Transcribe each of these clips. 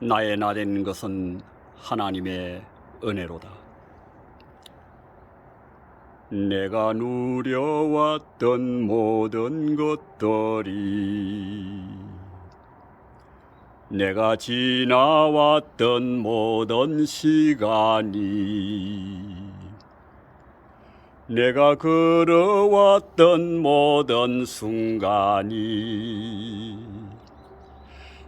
나의 나된 것은 하나님의 은혜로다. 내가 누려왔던 모든 것들이 내가 지나왔던 모든 시간이 내가 걸어왔던 모든 순간이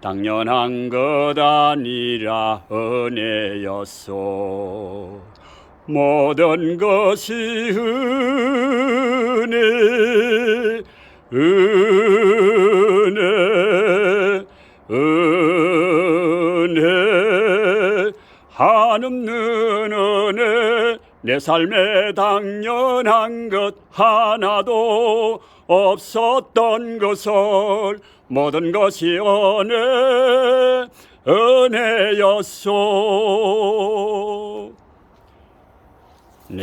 당연한 것 아니라 은혜였소. 모든 것이 은혜, 은혜, 은혜, 한없는 은혜, 내 삶에 당연한 것 하나도 없었던 것을 모든 것이 은혜, 은혜였소.